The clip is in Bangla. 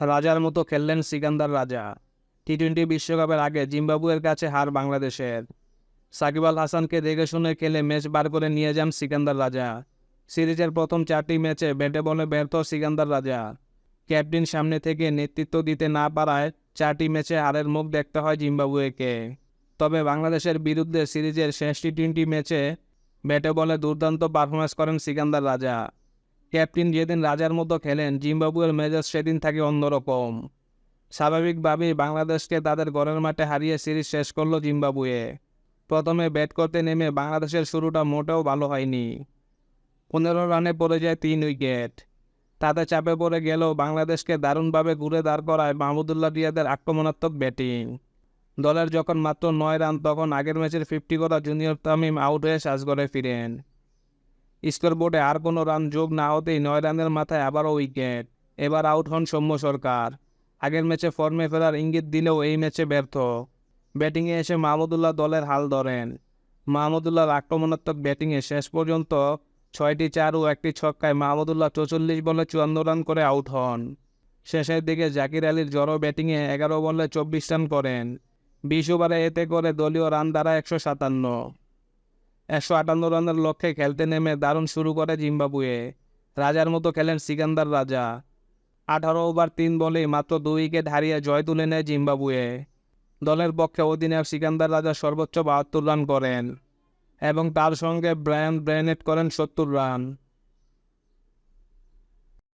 রাজার মতো খেললেন সিকান্দার রাজা। টি টোয়েন্টি বিশ্বকাপের আগে জিম্বাবুয়ের কাছে হার বাংলাদেশের। সাকিব আল হাসানকে দেখে শুনে খেলে ম্যাচ বার করে নিয়ে যান সিকান্দার রাজা। সিরিজের প্রথম চারটি ম্যাচে ব্যাটে বলে ব্যর্থ সিকান্দার রাজা। ক্যাপ্টেন সামনে থেকে নেতৃত্ব দিতে না পারায় চারটি ম্যাচে হারের মুখ দেখতে হয় জিম্বাবুয়েকে। তবে বাংলাদেশের বিরুদ্ধে সিরিজের শেষ টি টোয়েন্টি ম্যাচে ব্যাটে বলে দুর্দান্ত পারফরমেন্স করেন সিকান্দার রাজা। ক্যাপ্টেন যেদিন রাজার মতো খেলেন, জিম্বাবুয়ের মেজাজ সেদিন থাকে অন্যরকম। স্বাভাবিকভাবেই বাংলাদেশকে তাদের ঘরের মাঠে হারিয়ে সিরিজ শেষ করল জিম্বাবুয়ে। প্রথমে ব্যাট করতে নেমে বাংলাদেশের শুরুটা মোটেও ভালো হয়নি। পনেরো রানে পড়ে যায় তিন উইকেট। তাতে চাপে পড়ে গেলেও বাংলাদেশকে দারুণভাবে ঘুরে দাঁড় করায় মাহমুদুল্লাহ রিয়াদের আক্রমণাত্মক ব্যাটিং। দলের যখন মাত্র নয় রান, তখন আগের ম্যাচের ফিফটি করা জুনিয়র তামিম আউট হয়ে সাজগড়ে ফিরেন। স্কোরবোর্ডে আর কোনো রান যোগ না হতেই নয় রানের মাথায় আবারও উইকেট। এবার আউট হন সৌম্য সরকার। আগের ম্যাচে ফর্মে ফেরার ইঙ্গিত দিলেও এই ম্যাচে ব্যর্থ। ব্যাটিংয়ে এসে মাহমুদুল্লাহ দলের হাল ধরেন। মাহমুদুল্লাহর আক্রমণাত্মক ব্যাটিংয়ে শেষ পর্যন্ত ছয়টি চার ও একটি ছক্কায় মাহমুদুল্লাহ চৌচল্লিশ বলে চুয়ান্ন রান করে আউট হন। শেষের দিকে জাকির আলীর জড়ো ব্যাটিংয়ে এগারো বলে চব্বিশ রান করেন। বিশ ওভারে এতে করে দলীয় রান দ্বারা একশো সাতান্ন। একশো আটান্ন রানের লক্ষ্যে খেলতে নেমে দারুণ শুরু করে জিম্বাবুয়ে। রাজার মতো খেলেন সিকান্দার রাজা। আঠারো ওভার তিন বলেই মাত্র দুই উইকেট হারিয়ে জয় তুলে নেয় জিম্বাবুয়ে। দলের পক্ষে অধিনায়ক সিকান্দার রাজা সর্বোচ্চ বাহাত্তর রান করেন এবং তার সঙ্গে ব্রায়ান ব্রেনেট করেন সত্তর রান।